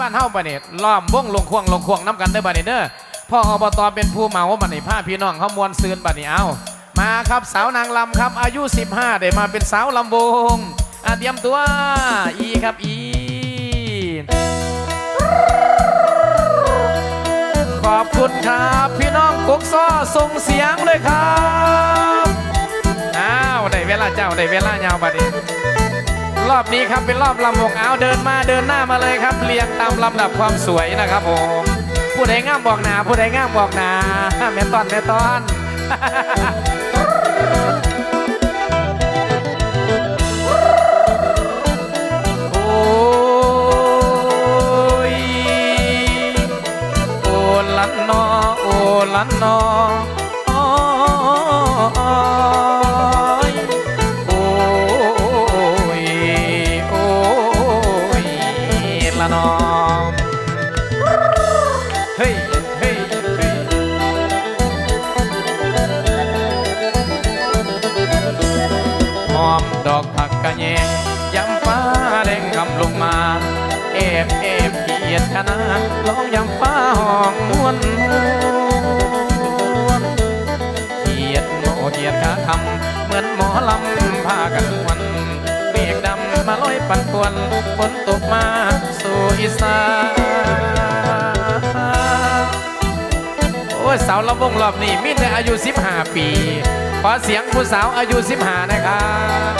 บ้านเฮาบัดนี้ล้อมวงลงควงลงควงน้ำกันเด้บัดนี้เด้อพ่ออบตเป็นผู้เมาบัดนี้าพี่น้องเขามวนซืนบัดนี้เอามาครับสาวนางลำครับอายุ 15 ได้มาเป็นสาวลำวงอะเตรียมตัวอีครับอี ขอบคุณครับพี่น้องกุ๊กซ้อส่งเสียงเลยครับอ้าวได้เวลาเจ้าได้เวลายาวบัดนี้ รอบนี้ครับเป็นรอบลำวงเอาเดินมาเดินหน้ามาเลยครับเรียงตามลำดับความสวยนะครับผมผู้ใดง่ามบอกหนาผู้ใดง่ามบอกหนาแม่ตอนแม่ตอน ดอกผักกะแยงยำฟ้าแดงกำลงมาเอฟเอฟเกียดคณะลองยำฟ้าห้องมวนมวนเกียดโมเกียดขาคำเหมือนหมอลำพากันวันเมฆดำมาลอยปั่นป่วนฝนตกมาสู่อีสานโอ้ยสาวลำวงรอบนี้มีแต่อายุ 15 ปี ขอเสียงผู้สาวอายุ15นะครับ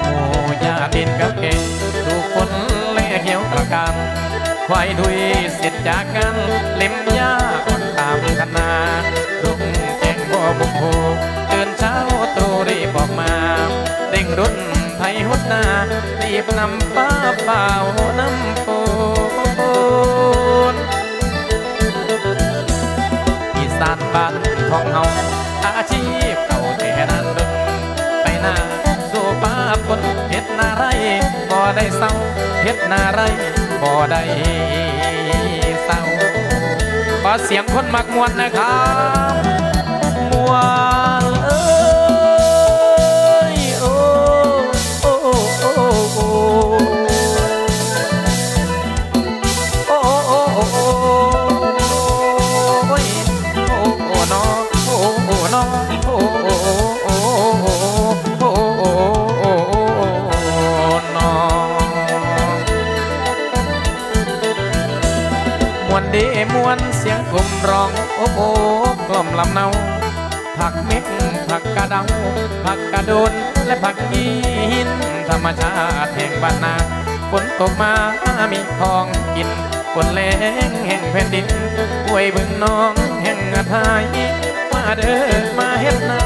โอ้ยาดินกับเก่งถูกคนเล่เขียวตระกันควายดุยเสร็จจากกันเล็มยาอ่อนตามคณารุ่งแจ้งบ่บุกโหเดินเช้าตรูรีบออกมาเร่งรุ่นไทยหุดนารีบนำป้าเปล่าน้ำ สานบ้านของเฮาอาชีพเก่าแต่นั้นเดิมไปหน้าสู่ป้าปนเฮ็ดนาไรบ่ได้เศร้าเฮ็ดนาไรบ่ได้เศร้าขอเสียงคนมักมวนนะครับมวน ดีมวนเสียงกลมร้องโอ้โอ้กล่อมลำเนาผักเม็กผักกระเดาผักกระโดนและผักอีหิน ธรรมชาติแห่งบ้านนาฝนตกมามีของกินฝนแรงแห่งแผ่นดินป่วยบึงน้องแห่งอาทายมาเด้อมาเฮ็ดนา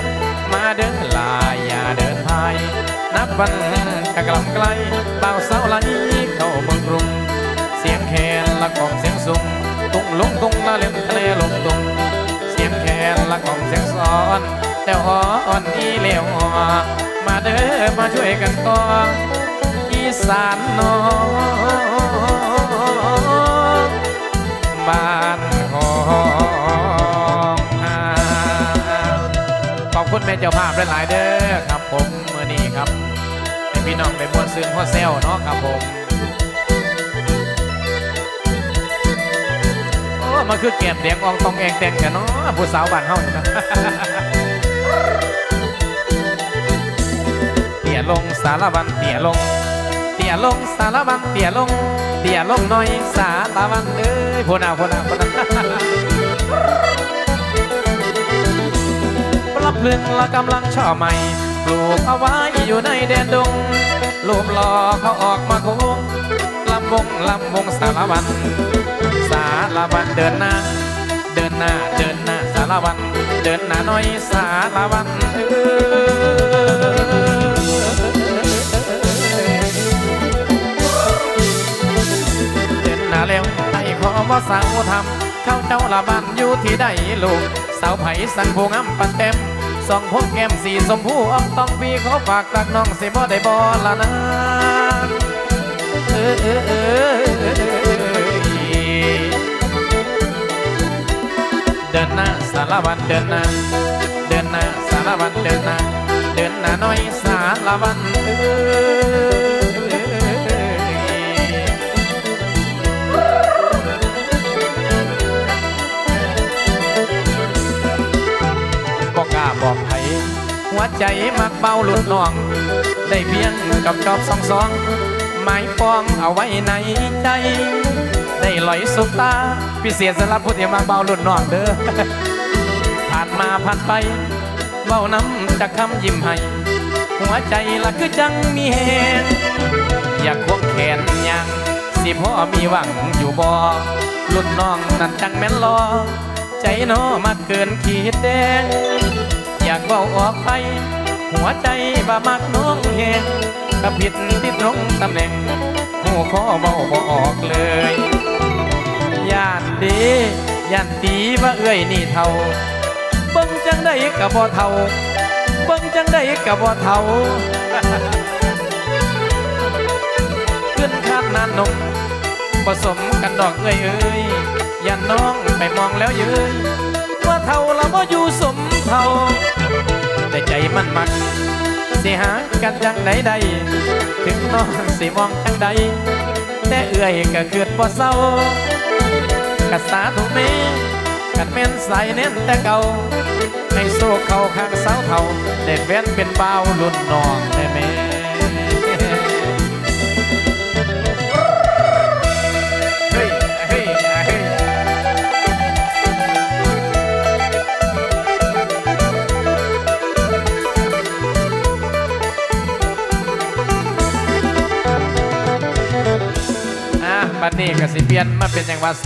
มาเด้อลายอย่าเดินพายนับวันกะกลำไกลเบาวสาไหลเข้าเมืองกรุง เสียงแคนละกอมเสียงสุง ลงตุ้งละเล่นทะเลลงตุ้งเสียงแคนละกล่อมเสียงซ้อนแต่อ่อนอีเหลวมาเด้อมาช่วยกันก่อนอีสานน้องบ้านของอาขอบคุณแม่เจ้าภาพหลายๆเด้อครับผมเมื่อนี้ครับให้พี่น้องไปมวนซื้อพ่อเซลเนาะครับผม มันคือเก็บเดียงอองตองแองแตงแต่เนาะผู้สาวบ้านเฮานี่นะเตี่ยลงสารวันเตี่ยลง เตี่ยลงสารวันเตี่ยลง เตี่ยลงหน่อยสารวันเอ้ยพนาพนาพนาปรับลึงละกำลังช่อใหม่ปลูกเอาไว้อยู่ในแดนดงลูกหล่อเขาออกมาโค้งลำวงลำวงสารวันารวันเดินหน้า เดินหน้าเดินหน้าสารวัน เดินหน้าหน่อยสารวันเอเดินหน้าแล้วให้ขอว่าสาวทำเข้าเจ้าละบ้านอยู่ที่ใดลูกสาวไผ่สันผู้งามปันเต็มสองพวกแก้มสีสมผู้อ้อมต้องปีเขาฝากตักน้องสิบ่ได้บ่ละนะเออเออเออ เดินหน้าสารวันเดินหน้าเดินหน้าสารวันเดินหน้าเดินหน้าน้อยสารวันเอ้บอกกาบอกไผหัวใจมักเบาหลุดน่อง ได้เพียงกับจอบสองสองไม้ฟองเอาไว้ในใจ ได้ลอยสุกตาพิเศษสำหรับผู้ที่มักเบาหลุดน่องเด้อผ่านมาผ่านไปเบาน้ำจากคำยิ้มให้หัวใจละคือจังมีแหงอยากควงแขนยังสิพ่อมีหวังอยู่บ่รุ่นน้องนั่นจังแม่นรอ ใจน้อมาเกินขีดแดง อยากเว้าออกไป หัวใจบ่มักน้องแหงก็ผิดที่ตรงตำแหน่งหูข้อเบาบ่ออกเลย ย่านดีย่านตีว่าเอ้ยนี่เท่าเบิ่งจังได้กับบ่เท่าเบิ่งจังได้กับบ่เท่าขึ้นคาดนานนมผสมกันดอกเอ้ยเอ้ยย่าน้องไปมองแล้วเย้ยว่าเท่าละบ่อยู่สมเท่า แต่ใจมันมักสิหากันจังไหนใด ถึงน้องสิมองจังใดแต่เอื้อยก็เกิดบ่เศร้า กะสาทุกเมกันแม่นใส่เน้นแต่เก่าให้โซ่เขาข้างเสาเท่าเด็ดแว่นเป็นเบาวรุ่นน้องได้แม่เฮ้ยเฮ้เฮ้อะบัดนี้ก็สิเปลี่ยนมาเป็นจังวัดส